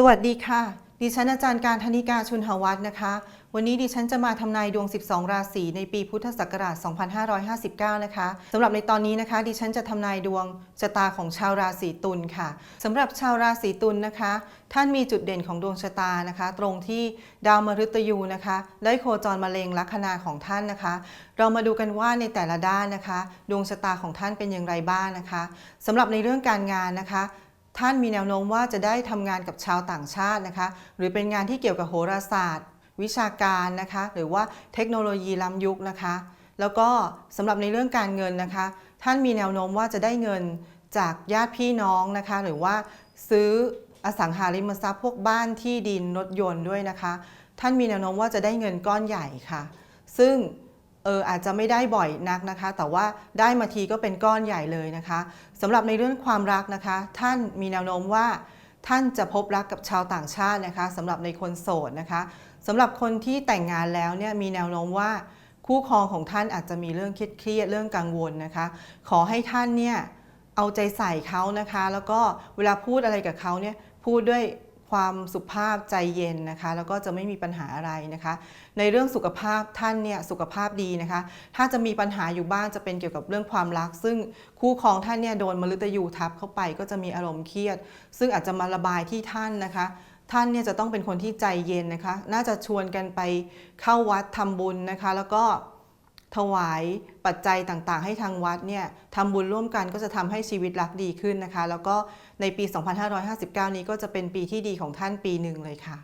สวัสดีค่ะ ดิฉันอาจารย์การธนิกาชุนหวัฒน์นะคะ วันนี้ดิฉันจะมาทำนายดวง 12 ราศีในปีพุทธศักราช 2559 นะคะสำหรับในตอนนี้นะคะ ดิฉันจะทำนายดวงชะตาของชาวราศีตุลค่ะสำหรับชาวราศีตุลนะคะ ท่านมีจุดเด่นของดวงชะตานะคะ ตรงที่ดาวมฤตยูนะคะได้โคจรมาเลงลัคนาของท่านนะคะ เรามาดูกันว่าในแต่ละด้านนะคะ ดวงชะตาของท่านเป็นอย่างไรบ้างนะคะสำหรับในเรื่องการงานนะคะ ท่านมีแนวโน้มว่าจะได้ทำงานกับชาวต่างชาตินะคะ หรือเป็นงานที่เกี่ยวกับโหราศาสตร์ วิชาการนะคะ หรือว่าเทคโนโลยีล้ำยุคนะคะ แล้วก็สำหรับในเรื่องการเงินนะคะ ท่านมีแนวโน้มว่าจะได้เงินจากญาติพี่น้องนะคะ หรือว่าซื้ออสังหาริมทรัพย์พวกบ้านที่ดินรถยนต์ด้วยนะคะ ท่านมีแนวโน้มว่าจะได้เงินก้อนใหญ่ค่ะ ซึ่ง อออาจจะไม่ได้บ่อยนักนะคะ แต่ว่าได้มาทีก็เป็นก้อนใหญ่เลยนะคะสำหรับในเรื่องความรักนะคะ ท่านมีแนวโน้มว่าท่านจะพบรักกับชาวต่างชาตินะคะสำหรับในคนโสดนะคะสำหรับคนที่แต่งงานแล้วเนี่ยมีแนวโน้มว่าคู่ครองของท่านอาจจะมีเรื่องเครียดเรื่องกังวลนะคะ ขอให้ท่านเนี่ยเอาใจใส่เขานะคะ แล้วก็เวลาพูดอะไรกับเขาเนี่ยพูดด้วย ความสุภาพใจเย็นนะคะแล้วก็จะไม่มีปัญหาอะไรนะคะ ในเรื่องสุขภาพท่านเนี่ยสุขภาพดีนะคะ ถ้าจะมีปัญหาอยู่บ้างจะเป็นเกี่ยวกับเรื่องความรัก ซึ่งคู่ครองท่านเนี่ยโดนมฤตยูทับเข้าไปก็จะมีอารมณ์เครียด ซึ่งอาจจะมาระบายที่ท่านนะคะ ท่านเนี่ยจะต้องเป็นคนที่ใจเย็นนะคะ น่าจะชวนกันไปเข้าวัดทำบุญนะคะ แล้วก็ ถวายปัจจัยต่างๆ ให้ทางวัดเนี่ยทำบุญร่วมกันก็จะทำให้ชีวิตรักดีขึ้นนะคะ แล้วก็ในปี 2559 นี้ก็จะเป็นปีที่ดีของท่านปีหนึ่งเลยค่ะ